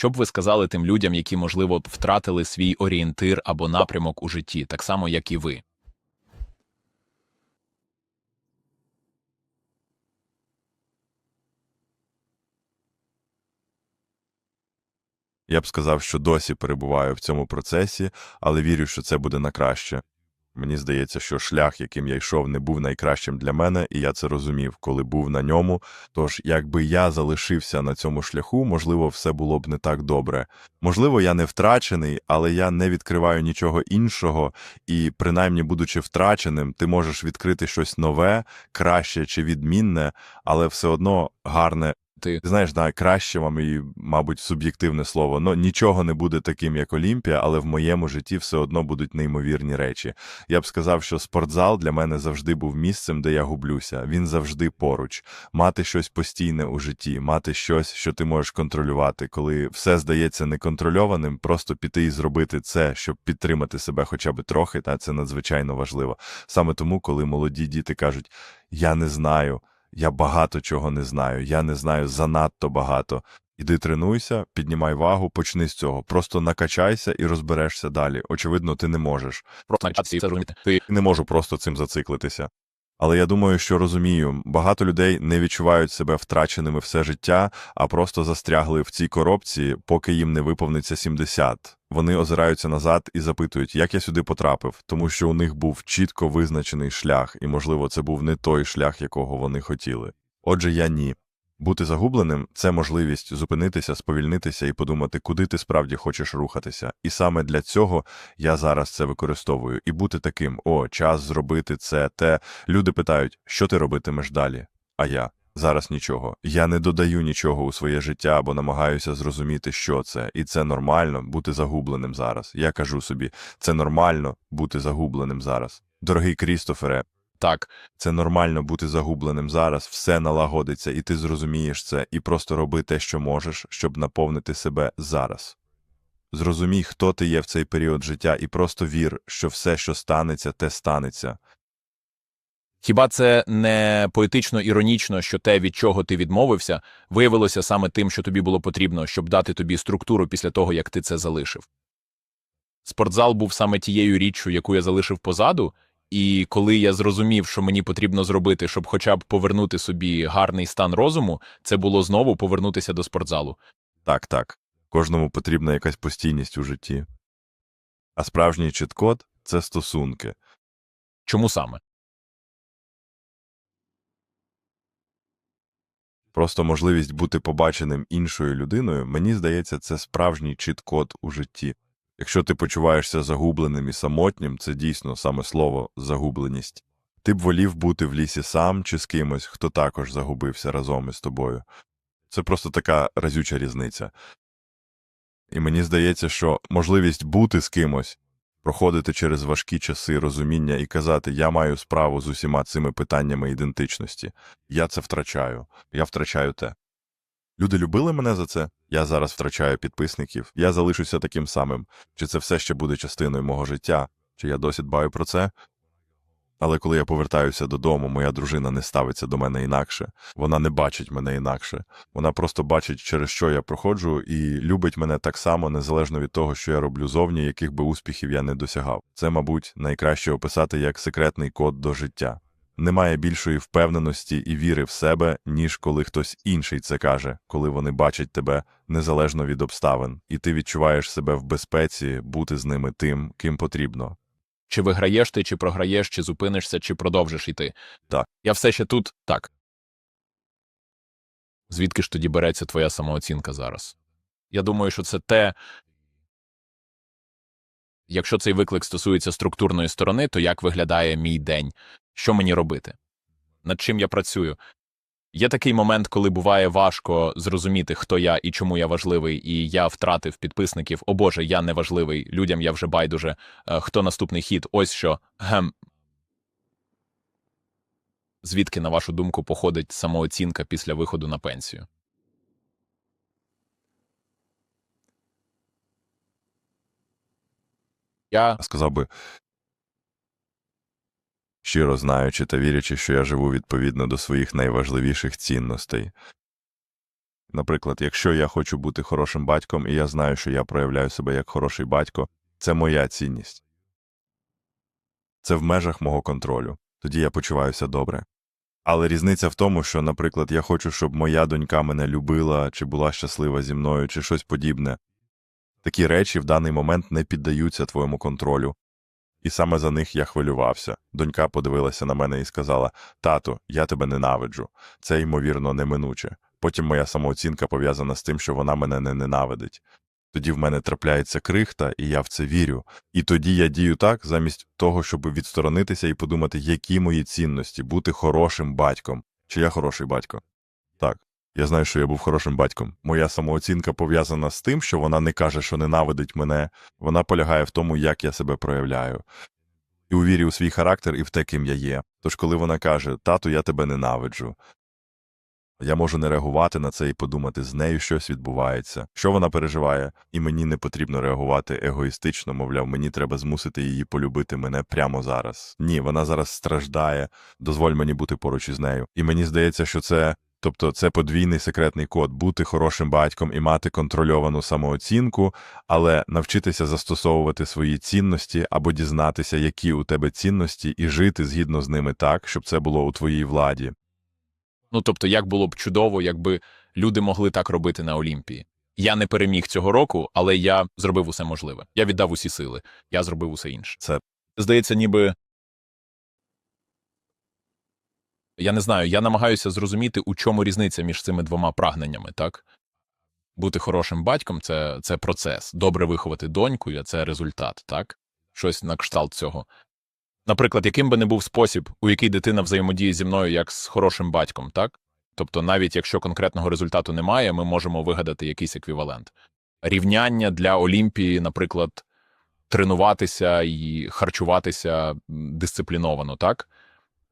Що б ви сказали тим людям, які, можливо, втратили свій орієнтир або напрямок у житті, так само, як і ви? Я б сказав, що досі перебуваю в цьому процесі, але вірю, що це буде на краще. Мені здається, що шлях, яким я йшов, не був найкращим для мене, і я це розумів, коли був на ньому. Тож, якби я залишився на цьому шляху, можливо, все було б не так добре. Можливо, я не втрачений, але я не відкриваю нічого іншого, і, принаймні, будучи втраченим, ти можеш відкрити щось нове, краще чи відмінне, але все одно гарне Ти Знаєш, найкраще вам і, мабуть, суб'єктивне слово. Ну, нічого не буде таким, як Олімпія, але в моєму житті все одно будуть неймовірні речі. Я б сказав, що спортзал для мене завжди був місцем, де я гублюся. Він завжди поруч. Мати щось постійне у житті, мати щось, що ти можеш контролювати. Коли все здається неконтрольованим, просто піти і зробити це, щоб підтримати себе хоча б трохи, та це надзвичайно важливо. Саме тому, коли молоді діти кажуть, я не знаю. Я багато чого не знаю, я не знаю занадто багато. Іди тренуйся, піднімай вагу, почни з цього. Просто накачайся і розберешся далі. Очевидно, ти не можеш. просто. Ти Не можу просто цим зациклитися. Але я думаю, що розумію, багато людей не відчувають себе втраченими все життя, а просто застрягли в цій коробці, поки їм не виповниться 70. Вони озираються назад і запитують, як я сюди потрапив, тому що у них був чітко визначений шлях, і, можливо, це був не той шлях, якого вони хотіли. Отже, я ні. Бути загубленим це можливість зупинитися, сповільнитися і подумати, куди ти справді хочеш рухатися. І саме для цього я зараз це використовую. І бути таким: о, час зробити це, те. Люди питають, що ти робитимеш далі? А я зараз нічого. Я не додаю нічого у своє життя або намагаюся зрозуміти, що це. І це нормально бути загубленим зараз. Я кажу собі, це нормально бути загубленим зараз. Дорогий Крістофере, так, це нормально бути загубленим зараз, все налагодиться, і ти зрозумієш це, і просто роби те, що можеш, щоб наповнити себе зараз. Зрозумій, хто ти є в цей період життя, і просто вір, що все, що станеться, те станеться. хіба це не поетично іронічно, що те, від чого ти відмовився, виявилося саме тим, що тобі було потрібно, щоб дати тобі структуру після того, як ти це залишив? Спортзал був саме тією річчю, яку я залишив позаду, і коли я зрозумів, що мені потрібно зробити, щоб хоча б повернути собі гарний стан розуму, це було знову повернутися до спортзалу. Так, так. Кожному потрібна якась постійність у житті. А справжній чіткод це стосунки. Чому саме? Просто можливість бути побаченим іншою людиною, мені здається, це справжній чіткод у житті. Якщо ти почуваєшся загубленим і самотнім, це дійсно саме слово загубленість. Ти б волів бути в лісі сам чи з кимось, хто також загубився разом із тобою. Це просто така разюча різниця. І мені здається, що можливість бути з кимось, проходити через важкі часи розуміння і казати Я маю справу з усіма цими питаннями ідентичності. Я це втрачаю, я втрачаю те. Люди любили мене за це, я зараз втрачаю підписників, я залишуся таким самим. Чи це все ще буде частиною мого життя, чи я досі дбаю про це? Але коли я повертаюся додому, моя дружина не ставиться до мене інакше, вона не бачить мене інакше. Вона просто бачить, через що я проходжу, і любить мене так само, незалежно від того, що я роблю зовні, яких би успіхів я не досягав. Це, мабуть, найкраще описати як секретний код до життя. Немає більшої впевненості і віри в себе, ніж коли хтось інший це каже, коли вони бачать тебе незалежно від обставин, і ти відчуваєш себе в безпеці бути з ними тим, ким потрібно. Чи виграєш ти, чи програєш, чи зупинишся, чи продовжиш іти? Так. Я все ще тут, так. Звідки ж тоді береться твоя самооцінка зараз? Я думаю, що це те. Якщо цей виклик стосується структурної сторони, то як виглядає мій день? Що мені робити? Над чим я працюю? Є такий момент, коли буває важко зрозуміти, хто я і чому я важливий, і я втратив підписників. О Боже, я не важливий. Людям я вже байдуже. Е, Хто наступний хід? Ось що. Гем. Звідки, на вашу думку, походить самооцінка після виходу на пенсію? Я Сказав би, щиро знаючи та вірячи, що я живу відповідно до своїх найважливіших цінностей. Наприклад, якщо я хочу бути хорошим батьком, і я знаю, що я проявляю себе як хороший батько, це моя цінність. Це в межах мого контролю. Тоді я почуваюся добре. Але різниця в тому, що, наприклад, я хочу, щоб моя донька мене любила, чи була щаслива зі мною, чи щось подібне. Такі речі в даний момент не піддаються твоєму контролю. І саме за них я хвилювався. Донька подивилася на мене і сказала: Тату, я тебе ненавиджу. Це, ймовірно, неминуче. Потім моя самооцінка пов'язана з тим, що вона мене не ненавидить. Тоді в мене трапляється крихта, і я в це вірю. І тоді я дію так, замість того, щоб відсторонитися і подумати, які мої цінності, бути хорошим батьком. Чи я хороший батько? Так. Я знаю, що я був хорошим батьком. Моя самооцінка пов'язана з тим, що вона не каже, що ненавидить мене, вона полягає в тому, як я себе проявляю. І у вірі у свій характер і в те, ким я є. Тож, коли вона каже, тату, я тебе ненавиджу, я можу не реагувати на це і подумати, з нею щось відбувається, що вона переживає, і мені не потрібно реагувати егоїстично, мовляв, мені треба змусити її полюбити мене прямо зараз. Ні, вона зараз страждає, дозволь мені бути поруч із нею. І мені здається, що це. Тобто це подвійний секретний код бути хорошим батьком і мати контрольовану самооцінку, але навчитися застосовувати свої цінності або дізнатися, які у тебе цінності, і жити згідно з ними так, щоб це було у твоїй владі. Ну тобто, як було б чудово, якби люди могли так робити на Олімпії. Я не переміг цього року, але я зробив усе можливе. Я віддав усі сили, я зробив усе інше. Це Здається, ніби. Я не знаю, я намагаюся зрозуміти, у чому різниця між цими двома прагненнями, так? Бути хорошим батьком це, це процес. Добре виховати доньку, це результат, так? Щось на кшталт цього. Наприклад, яким би не був спосіб, у який дитина взаємодіє зі мною як з хорошим батьком, так? Тобто, навіть якщо конкретного результату немає, ми можемо вигадати якийсь еквівалент. Рівняння для Олімпії, наприклад, тренуватися і харчуватися дисципліновано, так?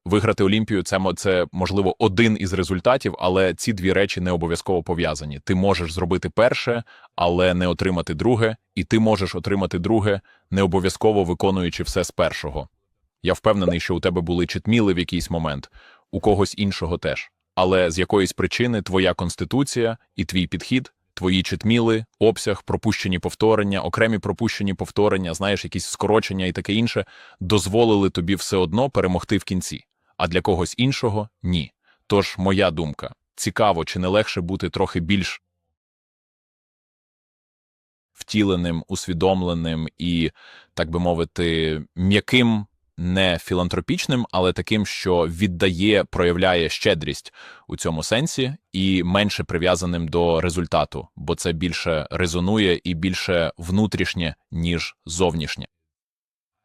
Виграти Олімпію це, це можливо один із результатів, але ці дві речі не обов'язково пов'язані. Ти можеш зробити перше, але не отримати друге, і ти можеш отримати друге, не обов'язково виконуючи все з першого. Я впевнений, що у тебе були читміли в якийсь момент, у когось іншого теж. Але з якоїсь причини твоя конституція і твій підхід, твої читміли, обсяг, пропущені повторення, окремі пропущені повторення, знаєш, якісь скорочення і таке інше, дозволили тобі все одно перемогти в кінці, а для когось іншого ні. Тож, моя думка, цікаво, чи не легше бути трохи більш втіленим, усвідомленим і, так би мовити, м'яким, не філантропічним, але таким, що віддає, проявляє щедрість у цьому сенсі, і менше прив'язаним до результату, бо це більше резонує і більше внутрішнє, ніж зовнішнє.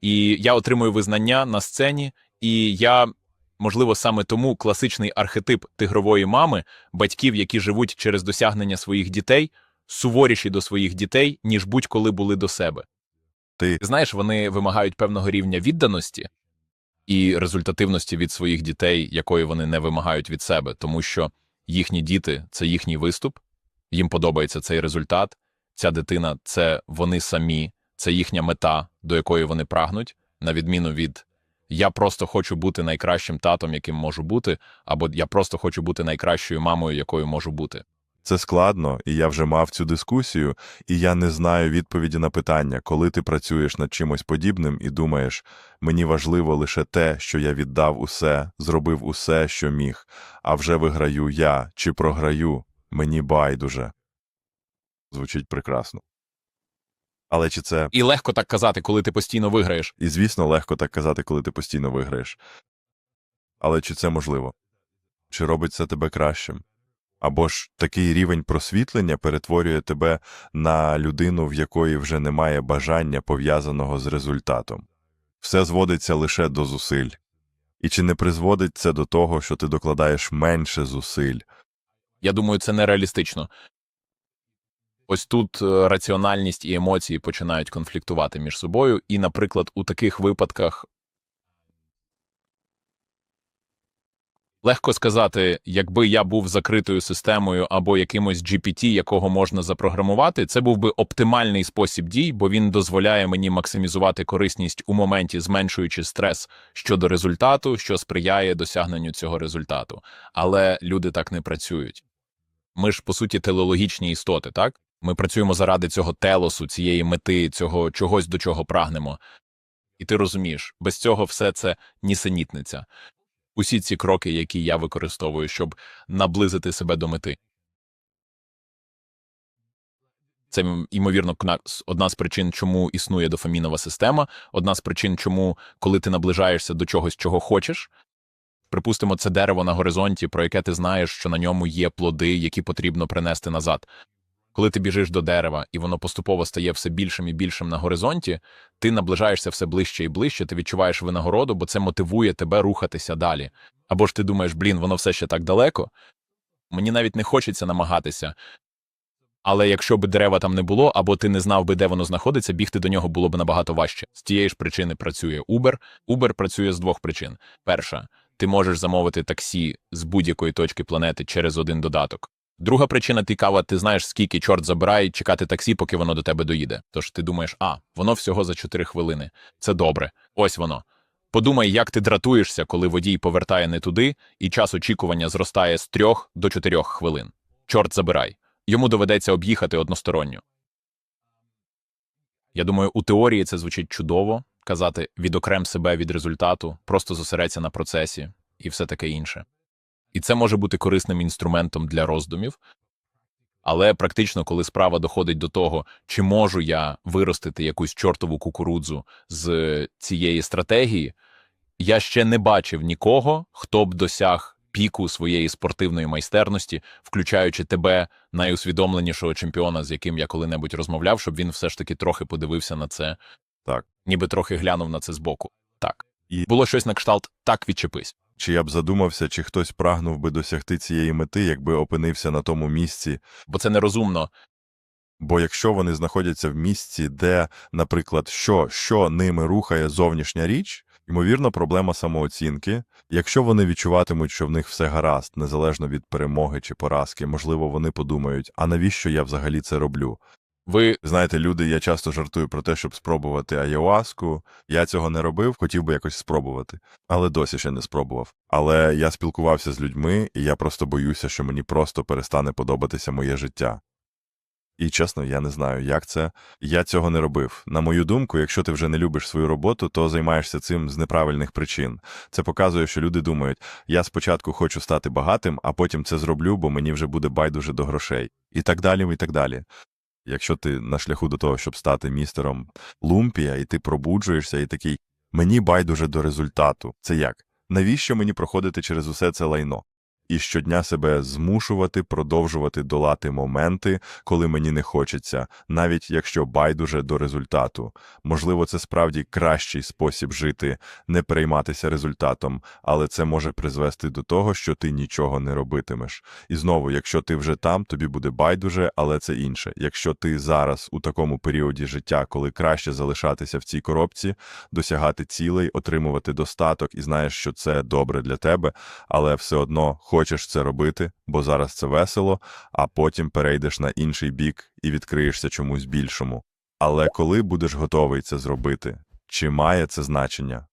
І я отримую визнання на сцені, і я, можливо, саме тому класичний архетип тигрової мами, батьків, які живуть через досягнення своїх дітей, суворіші до своїх дітей, ніж будь-коли були до себе. ти знаєш, вони вимагають певного рівня відданості і результативності від своїх дітей, якої вони не вимагають від себе, тому що їхні діти це їхній виступ, їм подобається цей результат. Ця дитина це вони самі, це їхня мета, до якої вони прагнуть, на відміну від я просто хочу бути найкращим татом, яким можу бути, або я просто хочу бути найкращою мамою, якою можу бути. Це складно, і я вже мав цю дискусію, і я не знаю відповіді на питання, коли ти працюєш над чимось подібним і думаєш, мені важливо лише те, що я віддав усе, зробив усе, що міг, а вже виграю я чи програю, мені байдуже. Звучить прекрасно. Але чи це І легко так казати, коли ти постійно виграєш. І, звісно, легко так казати, коли ти постійно виграєш. Але чи це можливо? Чи робить це тебе кращим? Або ж такий рівень просвітлення перетворює тебе на людину, в якої вже немає бажання пов'язаного з результатом. Все зводиться лише до зусиль. І чи не призводить це до того, що ти докладаєш менше зусиль? Я думаю, це нереалістично. Ось тут е, раціональність і емоції починають конфліктувати між собою, і, наприклад, у таких випадках легко сказати, якби я був закритою системою або якимось GPT, якого можна запрограмувати, це був би оптимальний спосіб дій, бо він дозволяє мені максимізувати корисність у моменті, зменшуючи стрес щодо результату, що сприяє досягненню цього результату. Але люди так не працюють. Ми ж, по суті, телеологічні істоти, так? Ми працюємо заради цього телосу, цієї мети, цього чогось, до чого прагнемо. І ти розумієш, без цього все це нісенітниця. Усі ці кроки, які я використовую, щоб наблизити себе до мети. Це, ймовірно, одна з причин, чому існує дофамінова система, одна з причин, чому, коли ти наближаєшся до чогось, чого хочеш, припустимо, це дерево на горизонті, про яке ти знаєш, що на ньому є плоди, які потрібно принести назад. Коли ти біжиш до дерева, і воно поступово стає все більшим і більшим на горизонті, ти наближаєшся все ближче і ближче, ти відчуваєш винагороду, бо це мотивує тебе рухатися далі. Або ж ти думаєш, блін, воно все ще так далеко. Мені навіть не хочеться намагатися. Але якщо б дерева там не було, або ти не знав би, де воно знаходиться, бігти до нього було б набагато важче. З тієї ж причини працює Uber. Uber працює з двох причин: перша, ти можеш замовити таксі з будь-якої точки планети через один додаток. Друга причина цікава, ти знаєш, скільки чорт забирає чекати таксі, поки воно до тебе доїде. Тож ти думаєш, а, воно всього за 4 хвилини. Це добре. Ось воно. Подумай, як ти дратуєшся, коли водій повертає не туди, і час очікування зростає з 3 до 4 хвилин. Чорт забирай. Йому доведеться об'їхати односторонньо. Я думаю, у теорії це звучить чудово казати відокрем себе від результату, просто зосередься на процесі і все таке інше. І це може бути корисним інструментом для роздумів. Але практично, коли справа доходить до того, чи можу я виростити якусь чортову кукурудзу з цієї стратегії, я ще не бачив нікого, хто б досяг піку своєї спортивної майстерності, включаючи тебе, найусвідомленішого чемпіона, з яким я коли-небудь розмовляв, щоб він все ж таки трохи подивився на це, Так. ніби трохи глянув на це збоку. Так. І- Було щось на кшталт так відчепись. Чи я б задумався, чи хтось прагнув би досягти цієї мети, якби опинився на тому місці, Бо це нерозумно. Бо якщо вони знаходяться в місці, де, наприклад, що, що ними рухає зовнішня річ, ймовірно, проблема самооцінки. Якщо вони відчуватимуть, що в них все гаразд, незалежно від перемоги чи поразки, можливо, вони подумають, а навіщо я взагалі це роблю? Ви Знаєте, люди, я часто жартую про те, щоб спробувати айоаску. Я цього не робив, хотів би якось спробувати, але досі ще не спробував. Але я спілкувався з людьми, і я просто боюся, що мені просто перестане подобатися моє життя. І чесно, я не знаю, як це. Я цього не робив. На мою думку, якщо ти вже не любиш свою роботу, то займаєшся цим з неправильних причин. Це показує, що люди думають: я спочатку хочу стати багатим, а потім це зроблю, бо мені вже буде байдуже до грошей. І так далі, і так далі. Якщо ти на шляху до того, щоб стати містером Лумпія, і ти пробуджуєшся, і такий мені байдуже до результату. Це як? Навіщо мені проходити через усе це лайно? І щодня себе змушувати продовжувати долати моменти, коли мені не хочеться, навіть якщо байдуже до результату. Можливо, це справді кращий спосіб жити, не перейматися результатом, але це може призвести до того, що ти нічого не робитимеш. І знову, якщо ти вже там, тобі буде байдуже, але це інше. Якщо ти зараз у такому періоді життя, коли краще залишатися в цій коробці, досягати цілей, отримувати достаток і знаєш, що це добре для тебе, але все одно хочеш це робити, бо зараз це весело, а потім перейдеш на інший бік і відкриєшся чомусь більшому. Але коли будеш готовий це зробити, чи має це значення?